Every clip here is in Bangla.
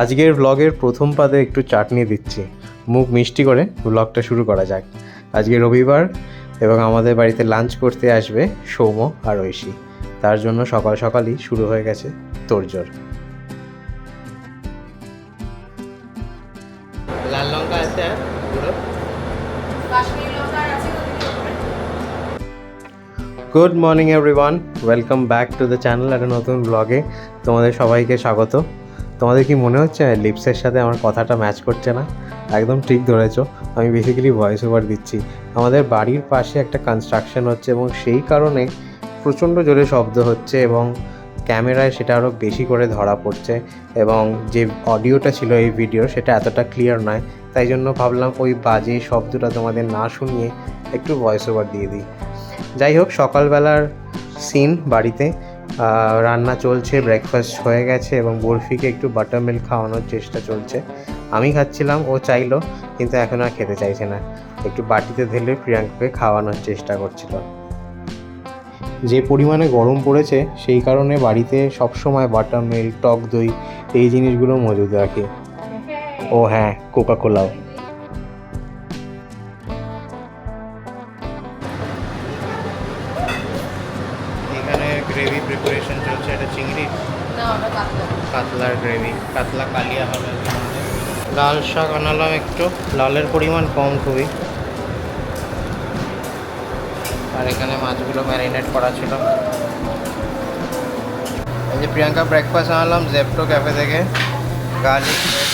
আজকের ব্লগের প্রথম পাদে একটু চাটনি দিচ্ছি। মুখ মিষ্টি করে ব্লগটা শুরু করা যাক। আজকে রবিবার এবং আমাদের বাড়িতে লাঞ্চ করতে আসবে সৌম আর ঐশী। তার জন্য সকাল সকালই শুরু হয়ে গেছে লাল লঙ্কা আছে ওপরে। Good morning everyone welcome back to the channel একটা নতুন ব্লগে তোমাদের সবাইকে স্বাগত। তোমাদের কি মনে হচ্ছে? লিপসের সাথে আমার কথাটা ম্যাচ করছে না? একদম ঠিক ধরেছো। আমি বেসিক্যালি ভয়েস ওভার দিচ্ছি। আমাদের বাড়ির পাশে একটা কনস্ট্রাকশন হচ্ছে এবং সেই কারণে প্রচণ্ড জোরে শব্দ হচ্ছে এবং ক্যামেরায় সেটা আরও বেশি করে ধরা পড়ছে এবং যে অডিওটা ছিল এই ভিডিও সেটা এতটা ক্লিয়ার নয়। তাই জন্য ভাবলাম ওই বাজে শব্দটা তোমাদের না শুনিয়ে একটু ভয়েস ওভার দিয়ে দিই। যাই হোক, সকালবেলার সিন বাড়িতে। রান্না চলছে ব্রেকফাস্ট হয়ে গেছে এবং বরফিকে একটু বাটার মিল্ক খাওয়ানোর চেষ্টা চলছে। আমি খাচ্ছিলাম, ও চাইলো, কিন্তু এখন আর খেতে চাইছে না। একটু বাটিতে ঢেলে প্রিয়াঙ্কাকে খাওয়ানোর চেষ্টা করছিল। যে পরিমাণে গরম পড়েছে, সেই কারণে বাড়িতে সবসময় বাটার মিল্ক টক দই, এই জিনিসগুলো মজুদ রাখি। ও হ্যাঁ কোকা কোলাও লাল শাক আনালাম একটু। লালের পরিমাণ কম খুবই। আর এখানে মাছগুলো ম্যারিনেট করা ছিল। এই যে প্রিয়াঙ্কা ব্রেকফাস্ট আনালাম জেপটো ক্যাফে থেকে। গার্লিক ব্রেড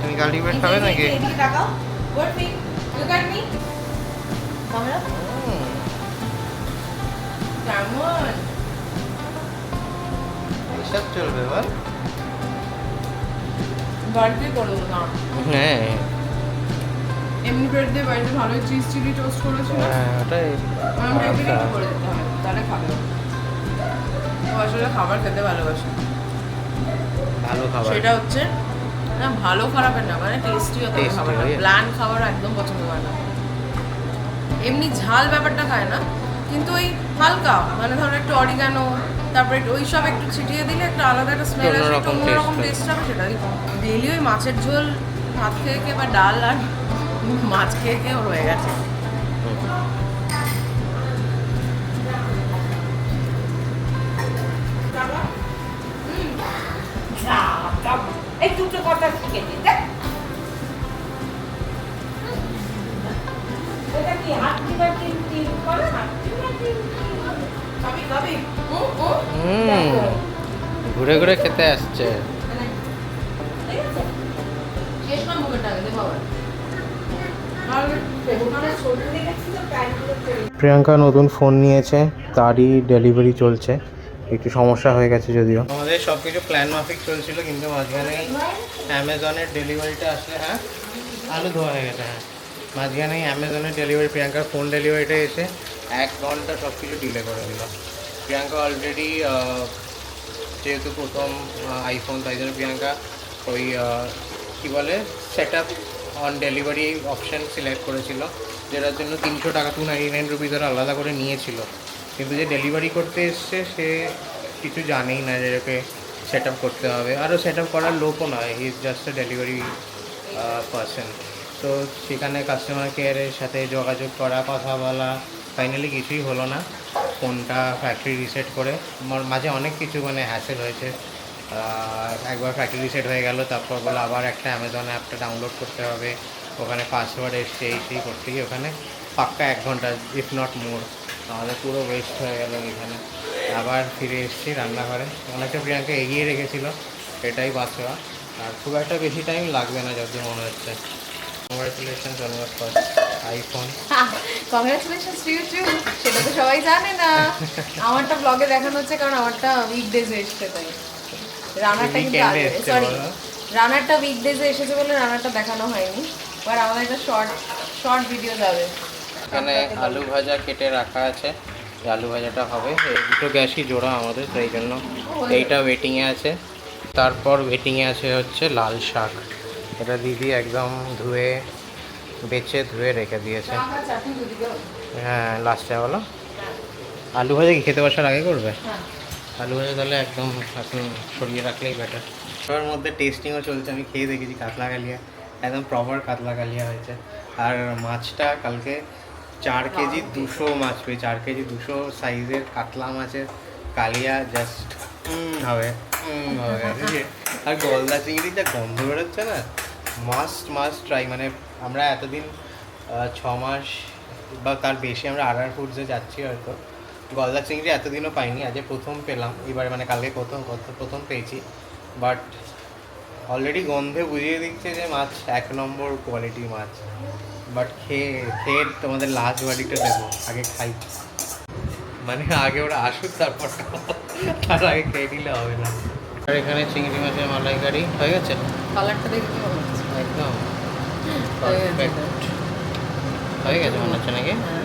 তুমি গার্লিক ব্রেড খাবে নাকি? এসব চলবে বল। বাড়িতে করো না। হ্যাঁ। এমনি ব্রেড বাড়িতে ভালো চিজ চিলি টোস্ট করেছিল হ্যাঁ ওটাই আমরা আচ্ছা। করে দিতে হবে তাহলে খাবে। ও। আসলে খাবার খেতে ভালোবাসে। ভালো খাবার। সেটা হচ্ছে না ভালো খারাপের না মানে টেস্টি হতে হবে Tasty, খাবারটা খাবার একদম পছন্দ করে না। এমনি ঝাল ব্যাপারটা খায় না কিন্তু ওই হালকা মানে ধরো একটু অরিগানো তারপরে একটু ওই সব একটু ছিটিয়ে দিলে একটা আলাদা একটা স্মেল আসে একটু অন্যরকম টেস্ট হবে সেটাই ডেলি ওই মাছের ঝোল ভাত খেয়ে খেয়ে বা ডাল আর মাছ খেয়ে খেয়ে ওর হয়ে গেছে। এই দুটো কথা শিখে এটা কি হাত দিবা টিম টিম করে হুম দেখো। ঘুরে ঘুরে খেতে আসছে। পরে প্রিয়াঙ্কা নতুন ফোন নিয়েছে তারই ডেলিভারি চলছে। একটু সমস্যা হয়ে গেছে যদিও। আমাদের সব কিছু প্ল্যান মাফিক চলছিল কিন্তু মাঝখানে অ্যামাজনের ডেলিভারিটা আসলে হ্যাঁ আলু ধোয়া হয়ে গেছে হ্যাঁ। মাঝখানে অ্যামাজনের ডেলিভারি প্রিয়াঙ্কার ফোন ডেলিভারিটা এসে এক ঘণ্টা সব কিছু ডিলে করে দিল। প্রিয়াঙ্কা অলরেডি যেহেতু প্রথম আইফোন তাই জন্য প্রিয়াঙ্কা ওই কি বলে set up on delivery option select করেছিল, যেটার জন্য তিনশো টাকা টু নাইনটি নাইন রুপিস ওরা আলাদা করে নিয়েছিল। কিন্তু যে ডেলিভারি করতে এসছে, সে কিছু জানেই না যে সেট আপ করতে হবে। আরও সেট আপ করার লোকও নয় is just a delivery person তো সেখানে কাস্টমার কেয়ারের সাথে যোগাযোগ করা, কথা বলা ফাইনালি কিছুই হলো না। ফোনটা ফ্যাক্টরি রিসেট করে। আমার মাঝে অনেক কিছু মানে হ্যাসেল হয়েছে। একবার ফ্যাক্টরি রিসেট হয়ে গেল, তারপর বলে আবার একটা অ্যামাজন অ্যাপটা ডাউনলোড করতে হবে। ওখানে পাসওয়ার্ড এসছে, এই সেই করতে গিয়ে ওখানে পাক্কা এক ঘণ্টা ইফ নট মোর আমাদের পুরো ওয়েস্ট হয়ে গেল এখানে। আবার ফিরে এসেছি রান্নাঘরে। অনেকটা প্রিয়াঙ্কা এগিয়ে রেখেছিল, এটাই বাঁচোয়া আর খুব একটা বেশি টাইম লাগবে না, যতদূর মনে হচ্ছে। Congratulation your first iPhone congratulation to you too সেটা তো সবাই জানে না। আমারটা ব্লগে দেখানো হচ্ছে কারণ আমারটা উইকডেজে এসেছে তাই। রানারটা কিন্তু আগে সরি রানারটা উইকডেজে এসেছে বলে রানারটা দেখানো হয়নি। বাট আমাদের একটা শর্ট শর্ট ভিডিও যাবে। এখানে আলু ভাজা কেটে রাখা আছে। আলু ভাজাটা হবে। দুটো গ্যাসই জোড়া আমাদের তাই জন্য এইটা ওয়েটিংয়ে আছে। তারপর ওয়েটিংয়ে আছে হচ্ছে লাল শাক। এটা দিদি একদম ধুয়ে বেছে ধুয়ে রেখে দিয়েছে। হ্যাঁ লাস্টে বলো। আলু ভাজা কি খেতে বসার আগে করবে? হ্যাঁ। আলু ভাজা তাহলে একদম এখন সরিয়ে রাখলেই বেটার সবার মধ্যে টেস্টিংও চলছে আমি খেয়ে দেখেছি কাতলা কালিয়া। একদম প্রপার কাতলা কালিয়া হয়েছে। আর মাছটা কালকে চার কেজি দুশো মাছ পেয়ে চার কেজি দুশো সাইজের কাতলা মাছের কালিয়া জাস্ট হবে। হবে। আর গলদা চিংড়ি যা গন্ধ বেরোচ্ছে না মাস্ট মাস্ট ট্রাই মানে আমরা এতদিন ছ মাস বা তার বেশি আমরা আর আর ফুডসে যাচ্ছি হয়তো। গলদা চিংড়ি এতদিনও পাইনি আজকে প্রথম পেলাম। এবারে মানে কালকে প্রথম প্রথম পেয়েছি। বাট অলরেডি গন্ধে বুঝিয়ে দিচ্ছে যে মাছ এক নম্বর কোয়ালিটি মাছ। বাট খেয়ে খেয়ে তোমাদের লাস্ট বাড়িটা দেবো, আগে খাই। মানে আগে ওরা আসুক তারপর। তার আগে খেয়ে নিলে হবে না। আর এখানে চিংড়ি মাছের মালাইকারি। হয়ে গেছে? কালারটা দেখে একদম। হয়ে গেছে হয়ে গেছে মনে হচ্ছে নাকি? হ্যাঁ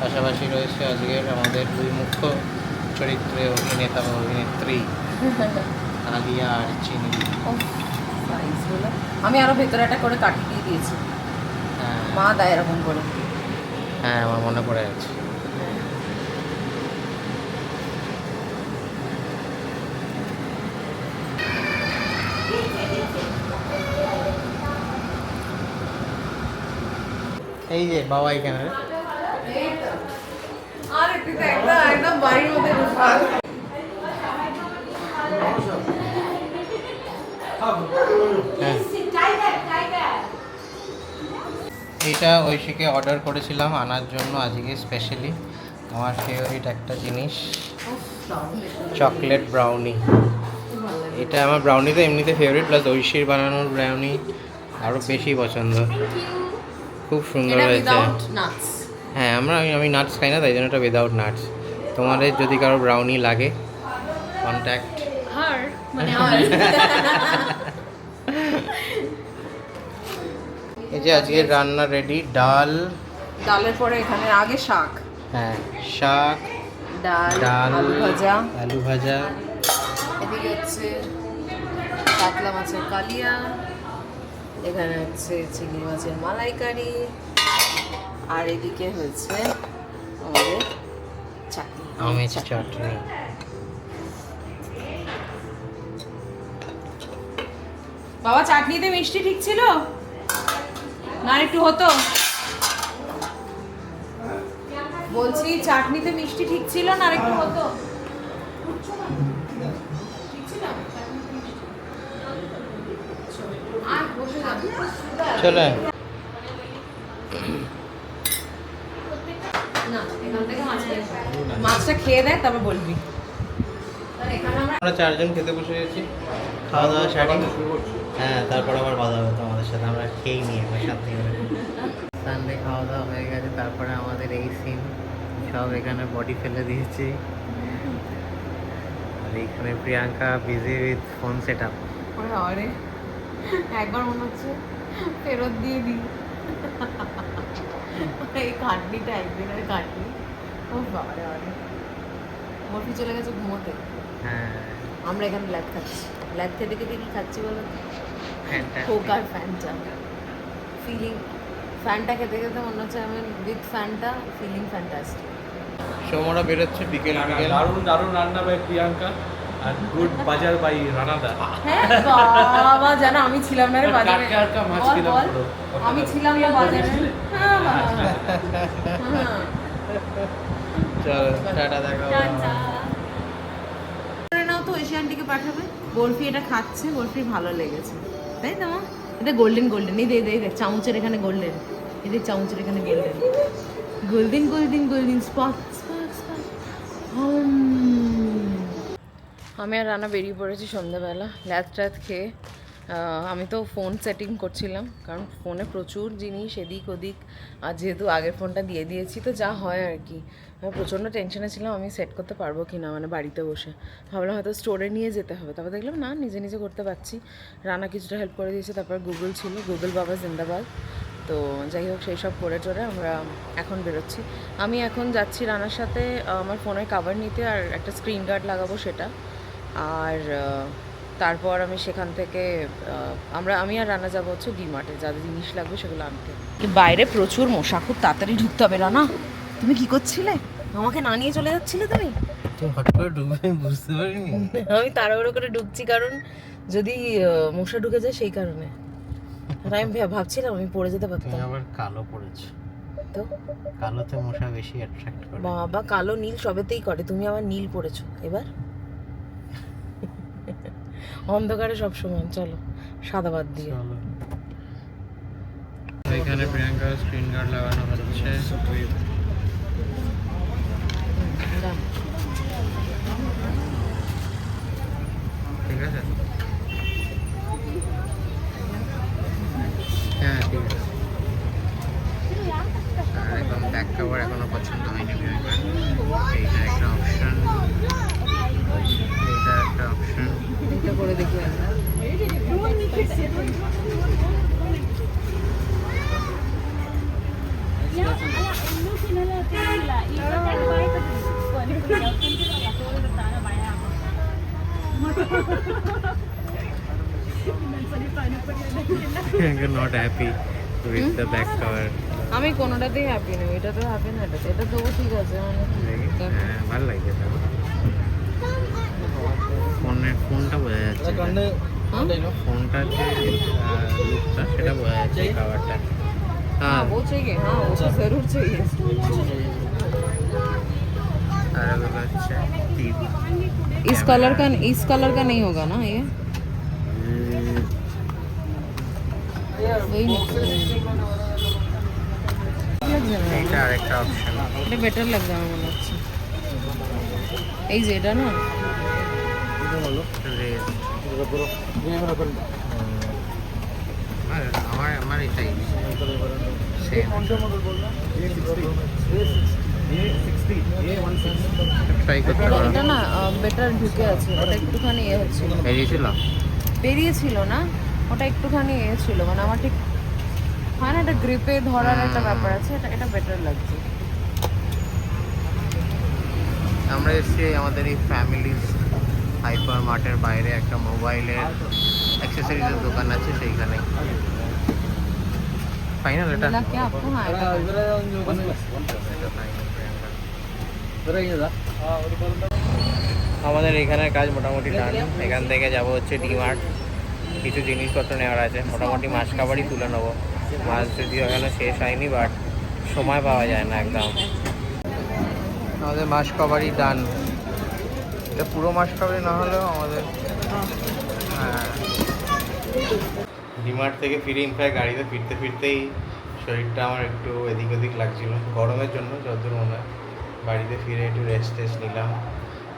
পাশাপাশি রয়েছে আজকের আমাদের দুই মুখ্য চরিত্রে অভিনেতা বা অভিনেত্রী আলিয়া আর চিনি আমি আরও ভেতরে একটা করে কাটিয়ে দিয়েছি। হ্যাঁ। মা দেয় এরকম করে। হ্যাঁ আমার মনে পড়ে গেছে। এই যে বাবা এখানে। হ্যাঁ এটা ঐশীকে অর্ডার করেছিলাম আনার জন্য আজকে স্পেশালি আমার ফেভারিট একটা জিনিস। Chocolate brownie. এটা আমার ব্রাউনি তো এমনিতে ফেভারিট প্লাস ঐশীর বানানোর ব্রাউনি আরও বেশি পছন্দ খুব সুন্দর হয়েছে। হ্যাঁ আমরা আমি আমি নাটস খাই না তাই জন্য এটা উইদাউট নাটস তোমাদের যদি কারও ব্রাউনি লাগে কন্ট্যাক্ট হার মানে এই যে আজকে রান্না রেডি ডাল। ডালের পরে এখানে আগে শাক। হ্যাঁ শাক ডাল ডাল আলু ভাজা। আলু ভাজা। এদিকে হচ্ছে কাতলা মাছের কালিয়া। এখানে হচ্ছে চিংড়ি মাছের মালাইকারি। আর এদিকে হয়েছে আমাদের চাটনি। আমের চাটনি। বাবা চাটনিতে মিষ্টি ঠিক ছিল? না আর একটু হতো? বলছি চাটনিতে মিষ্টি ঠিক ছিল না আর একটু হতো? চলে। এখান। মাছটা খেয়ে দেয় তারপর বলবি। আমরা আমরা চারজন খেতে বসে গেছি। খাওয়া দাওয়া সারি হ্যাঁ তারপর আবার বাধা হবে তোমাদের সাথে আমরা খেয়েই নিয়ে একবার সাথে সানডে খাওয়া দাওয়া হয়ে গেছে তারপরে আমাদের এই সিন সব এখানে বডি ফেলে দিয়েছি। আর এইখানে Priyanka busy with phone set up একবার মনে হচ্ছে ফেরত দিয়ে দিই। এই খাটনিটা একদিনের খাটনি। ও বাবারে বাবারে। মরফি চলে গেছে ঘুমোতে। হ্যাঁ। আমরা এখানে ল্যাব খাচ্ছি। ল্যাব খেতে খেতে কি খাচ্ছি বলো? Fantastic. কোক আর ফ্যানটা ফিলিং ফ্যানটা খেতে খেতে মনে হচ্ছে আমি উইথ ফ্যানটা ফিলিং ফ্যান্টাস্টিক সৌমরা বেরোচ্ছে বিকেল বিকেল। দারুণ দারুণ রান্না বাই প্রিয়াঙ্কা। আর গুড বাজার বাই রানাদা হ্যাঁ বাবা জানো আমি ছিলাম না রে বাজারে। মাছ। আমি ছিলাম না বাজারে। হ্যাঁ। হ্যাঁ। চলো টাটা দেখো করে নাও তো ঐশী আন্টিকে পাঠাবে। বরফি এটা খাচ্ছে বরফি ভালো লেগেছে। তাই তো? এটা গোল্ডেন গোল্ডেন। এই দেখ দেখ চামচের এখানে গোল্ডেন। এই দেখ চামচের এখানে golden. Golden golden golden. Spot spot spot আমি আর রানা বেরিয়ে পড়েছি সন্ধ্যাবেলা ল্যাদ ট্যাদ খেয়ে। আমি তো ফোন সেটিং করছিলাম, কারণ ফোনে প্রচুর জিনিস, এদিক ওদিক। আর যেহেতু আগের ফোনটা দিয়ে দিয়েছি, তো যা হয় আর কি। আমি প্রচণ্ড টেনশনে ছিলাম, আমি সেট করতে পারব কি না মানে বাড়িতে বসে। ভাবলাম হয়তো স্টোরে নিয়ে যেতে হবে, তারপর দেখলাম না, নিজে নিজে করতে পারছি। রানা কিছুটা হেল্প করে দিয়েছে, তারপর গুগল ছিল গুগল বাবা জিন্দাবাদ। তো যাই হোক, সেই সব করে টোরে আমরা এখন বেরোচ্ছি। আমি এখন যাচ্ছি রানার সাথে আমার ফোনের কাভার নিতে, আর একটা স্ক্রিন গার্ড লাগাবো সেটা। আর তারপর আমি সেখান থেকে আমরা আমি আর রান্না যাব হচ্ছে ডিমার্টে। যা যা জিনিস লাগবে সেগুলো আনতে। বাইরে প্রচুর মশা খুব তাড়াতাড়ি ঢুকতে হবে রানা। তুমি কি করছিলে? আমাকে না নিয়ে চলে যাচ্ছিলে তুমি? তুমি হট করে ঢুকবে আমি বুঝতে পারিনি। আমি তাড়াহুড়ো করে ঢুকছি কারণ যদি মশা ঢুকে যায় সেই কারণে। আর আমি ভাবছিলাম আমি পড়ে যেতে পারতাম। আবার কালো পড়েছো। তো? কালোতে মশা বেশি অ্যাট্রাক্ট করে। বাবা কালো নীল সবেতেই করে। তুমি আবার নীল পড়েছো। এবার? অন্ধকারে সব সময় চলো সাদা বাদ দিয়ে। এখানে প্রিয়াঙ্কা স্ক্রিন গার্ড লাগানো হচ্ছে। ঠিক আছে? হ্যাঁ ঠিক আছে। একদম ব্যাক কভার এখনও পছন্দ হয়নি এইটা একটা অপশন এইটা একটা অপশন এটা করে দেখি আমি। Priyanka not happy with the back cover আমি কোনোটাতেই হ্যাপি নেই এটা তো হ্যাপি না এটাতে এটা তবু ঠিক আছে মানে কি? হ্যাঁ ভালো লাগছে তো ফোনের ফোনটা বোঝা যাচ্ছে हाँ? ফোনটার যে লুকটা সেটা বোঝা যাচ্ছে এই কাভারটা हाँ হ্যাঁ वो चाहिए हाँ वो तो जरूर चाहिए আর এগুলো হচ্ছে টিপ इस कलर का इस कलर का नहीं होगा ना ये वही এইটা আরেকটা অপশন এটা বেটার লাগবে আমার মনে হচ্ছে এই যে এটা না আমার আমার এটাই। এটা না বেটার ঢুকে আছে। ওটা একটুখানি এ হচ্ছিল। বেরিয়েছিল? বেরিয়েছিল না ওটা একটুখানি এ ছিল। মানে আমার ঠিক হয় না একটা গ্রিপে ধরার একটা ব্যাপার আছে এটা এটা বেটার লাগছে। আমরা এসেছি আমাদের এই ফ্যামিলি হাইপার মার্টের বাইরে একটা মোবাইলের অ্যাক্সেসরিজের দোকান আছে সেইখানে। ফাইনাল এটা? আমাদের এখানে কাজ মোটামুটি ডান এখান থেকে যাব হচ্ছে ডিমার্ট কিছু জিনিসপত্র নেওয়ার আছে। মোটামুটি মাছ খাবারই তুলে নেব। মাছ যদিও এখানে শেষ হয়নি বাট সময় পাওয়া যায় না একদম। আমাদের মাস কভারই ডান এটা পুরো মাছ না হলেও আমাদের। হ্যাঁ। ডিমার্ট থেকে ফিরে ইনফ্যাক্ট গাড়িতে ফিরতে ফিরতেই শরীরটা আমার একটু এদিক ওদিক লাগছিল। গরমের জন্য যতদূর মনে হয় বাড়িতে ফিরে একটু রেস্ট টেস্ট নিলাম।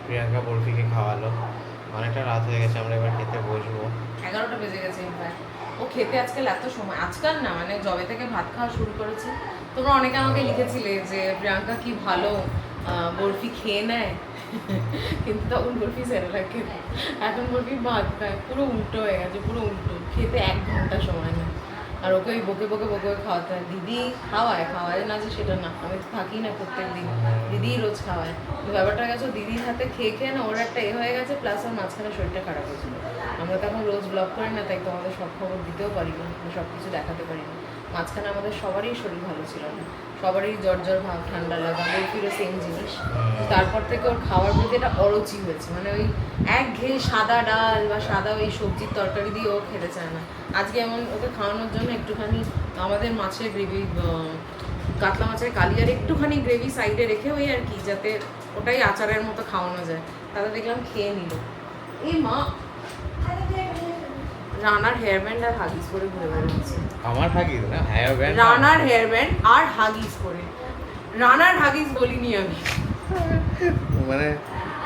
প্রিয়াঙ্কা বরফিকে খাওয়ালো। অনেকটা রাত হয়ে গেছে আমরা এবার খেতে বসবো। এগারোটা বেজে গেছে ইনফ্যাক্ট ও খেতে আজকাল এত সময় আজকাল না মানে জবে থেকে ভাত খাওয়া শুরু করেছে। তোমরা অনেকে আমাকে লিখেছিলে যে প্রিয়াঙ্কা কি ভালো? বরফি খেয়ে নেয়? কিন্তু তখন বরফি সেরে রাখে এখন বরফি ভাত খায়, পুরো উল্টো হয়ে গেছে, পুরো উল্টো। খেতে এক ঘণ্টা সময় নেয়। আর ওকে ওই বকে বকে বকে খাওয়াতে হয়। দিদি খাওয়ায় খাওয়ায় না যে সেটা না। আমি তো থাকি না প্রত্যেক দিন দিদি রোজ খাওয়ায়। তো ব্যাপারটা গেছে, দিদির হাতে খেয়ে খেয়ে না ওর একটা এ হয়ে গেছে প্লাস ওর মাঝখানে শরীরটা খারাপ হয়েছিল। আমরা তো এখন রোজ ব্লগ করি না, তাই তো আমাদের সব খবর দিতেও পারি না সব কিছু দেখাতে পারি না। মাঝখানে আমাদের সবারই শরীর ভালো ছিল না। সবারই জ্বর জ্বর ভাব ঠান্ডা লাগা বলছিল সেম জিনিস। তারপর থেকে ওর খাওয়ার প্রতি একটা অরুচি হয়েছে। মানে ওই এক ঘেয়ে সাদা ডাল বা সাদা ওই সবজির তরকারি দিয়ে ও খেতে চায় না। আজকে এমন ওকে খাওয়ানোর জন্য একটুখানি আমাদের মাছের গ্রেভি কাতলা মাছের কালিয়ার একটুখানি গ্রেভি সাইডে রেখে ওই আর কি যাতে ওটাই আচারের মতো খাওয়ানো যায়। তাহলে দেখলাম খেয়ে নিল। এই মা রানার হেয়ার ব্যান্ড আর হাগিস করে ঘুরে বেড়াচ্ছে। আমার থাকি না হ্যাঁ ব্যান্ড রানার হেয়ার ব্যান্ড আর হাগিস করে রানার হাগিস বলিনি আমি। মানে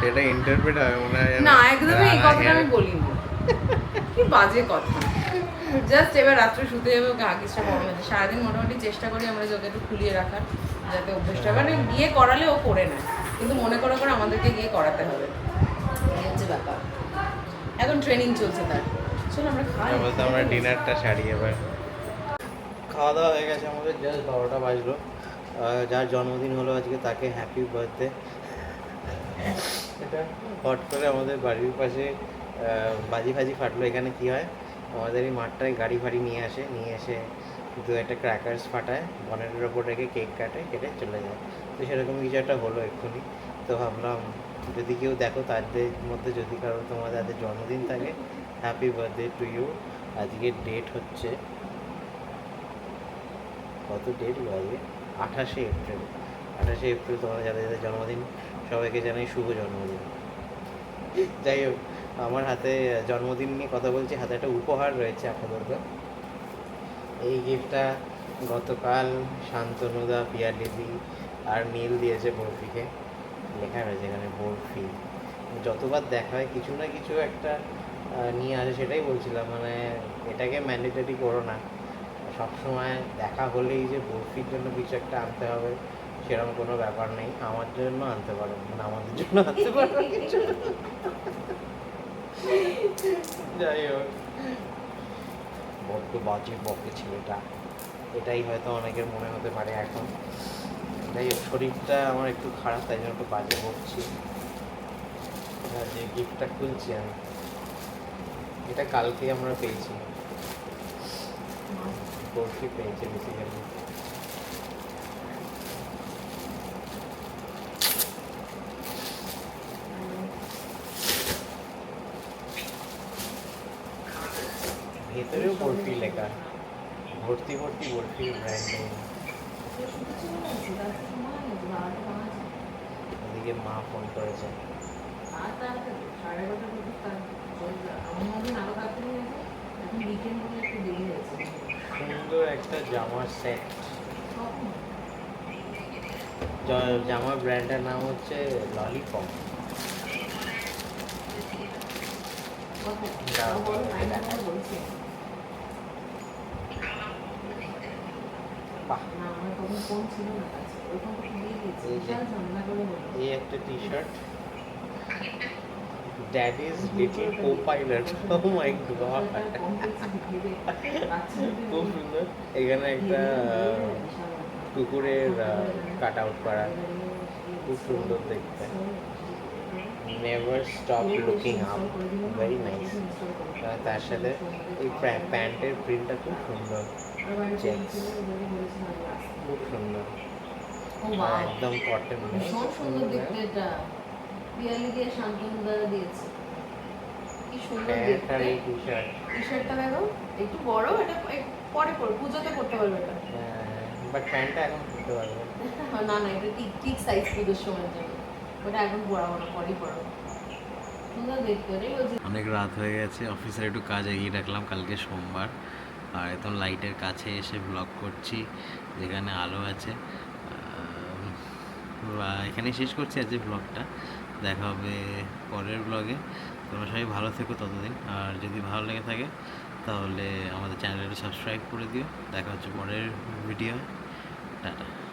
এটা ইন্টারপ্রেট হবে মনে হয় না একদমই এই কথাটা আমি বলিনি। কি বাজে কথা। জাস্ট এবার রাত্রে শুতে যাবে ওকে হাগিসটা পরানো আছে সারাদিন মোটামুটি চেষ্টা করি আমরা যে ওকে একটু খুলিয়ে রাখার যাতে অভ্যেসটা হয়। মানে গিয়ে করালে ও করে নেয় কিন্তু মনে করে করে আমাদেরকে গিয়ে করাতে হবে। এই হচ্ছে ব্যাপার। এখন ট্রেনিং চলছে তার। চলো আমরা খাই। আমরা ডিনারটা সারি এবার। খাওয়া দাওয়া হয়ে গেছে আমাদের জাস্ট বারোটা বাজলো। যার জন্মদিন হলো আজকে তাকে হ্যাপি বার্থডে এটা হট করে আমাদের বাড়ির পাশে বাজি ফাজি ফাটলো। এখানে কি হয়? আমাদের এই মাঠটায় গাড়ি ফাড়ি নিয়ে আসে, নিয়ে এসে দু একটা ক্র্যাকার্স ফাটায় বনেটের ওপর রেখে কেক কাটে, কেটে চলে যায়। তো সেরকম কিছু একটা হলো এক্ষুনি। তো ভাবলাম, যদি কেউ দেখো তাদের মধ্যে, যদি কারও তোমাদের জন্মদিন থাকে হ্যাপি বার্থডে টু ইউ আজকের ডেট হচ্ছে কত ডেট আজকে আঠাশে এপ্রিল। আঠাশে এপ্রিল তোমাদের যাদের যাদের জন্মদিন, সবাইকে জানাই শুভ জন্মদিন। যাই হোক, আমার হাতে জন্মদিন নিয়ে কথা বলছি, হাতে একটা উপহার রয়েছে আপাতত এই গিফটটা গতকাল শান্তনুদা পিয়ালিদি আর নীল দিয়েছে বরফিকে। লেখা রয়েছে এখানে, বরফি। যতবার দেখা হয়, কিছু না কিছু একটা নিয়ে আসে, সেটাই বলছিলাম। মানে এটাকে ম্যান্ডেটরি করো না। সবসময় দেখা হলেই যে বরফির জন্য কিছু একটা আনতে হবে, সেরকম কোনো ব্যাপার নেই। আমার জন্য আনতে পারো মানে আমাদের জন্য আনতে পারো কিছু। যাই হোক। বড্ড বাজে বকে ছেলেটা। এটাই হয়তো অনেকের মনে হতে পারে এখন। হোক, শরীরটা আমার একটু খারাপ, তাই জন্য একটু বাজে বকছি। যে গিফটটা খুলছি আমি, এটা কালকে আমরা পেয়েছি। বরফি পেয়েছি বেসিক্যালি ভেতরেও বরফি লেখা ভর্তি ভর্তি বরফির ব্র্যান্ড ওদিকে মা ফোন করেছে সুন্দর একটা জামার সেট জামার ব্র্যান্ডের নাম হচ্ছে ললিপপ এই একটা T shirt daddy's little copilot oh my god খুব সুন্দর এখানে একটা কুকুরের কাট আউট করা। খুব সুন্দর দেখতে। Never stop looking up very nice তার সাথে এই প্যান্টের প্রিন্টটা খুব সুন্দর। খুব সুন্দর। আর একদম কটন ভীষণ সুন্দর দেখতে এটা। পিয়ালি দিয়ে শান্তনু দ্বারা দিয়েছে। কি সুন্দর দেখতে টি শার্ট টি শার্টটা দেখো একটু বড় এটা পরে পরে পুজোতে করতে পারবে এটা। বাট প্যান্টটা এখন পারবে। না না এটা ঠিক ঠিক সাইজ পুজোর সময় জন্য। ওটা এখন পরাবো না পরেই পরাবো। অনেক রাত হয়ে গেছে অফিসের একটু কাজ এগিয়ে রাখলাম কালকে সোমবার। আর এখন লাইটের কাছে এসে ব্লগ করছি যেখানে আলো আছে। এখানে শেষ করছি আজকে ব্লগটা দেখা হবে পরের ব্লগে তোমরা সবাই ভালো থেকো ততদিন। আর যদি ভালো লেগে থাকে, তাহলে আমাদের চ্যানেলটা সাবস্ক্রাইব করে দিও। দেখা হচ্ছে পরের ভিডিও টাটা।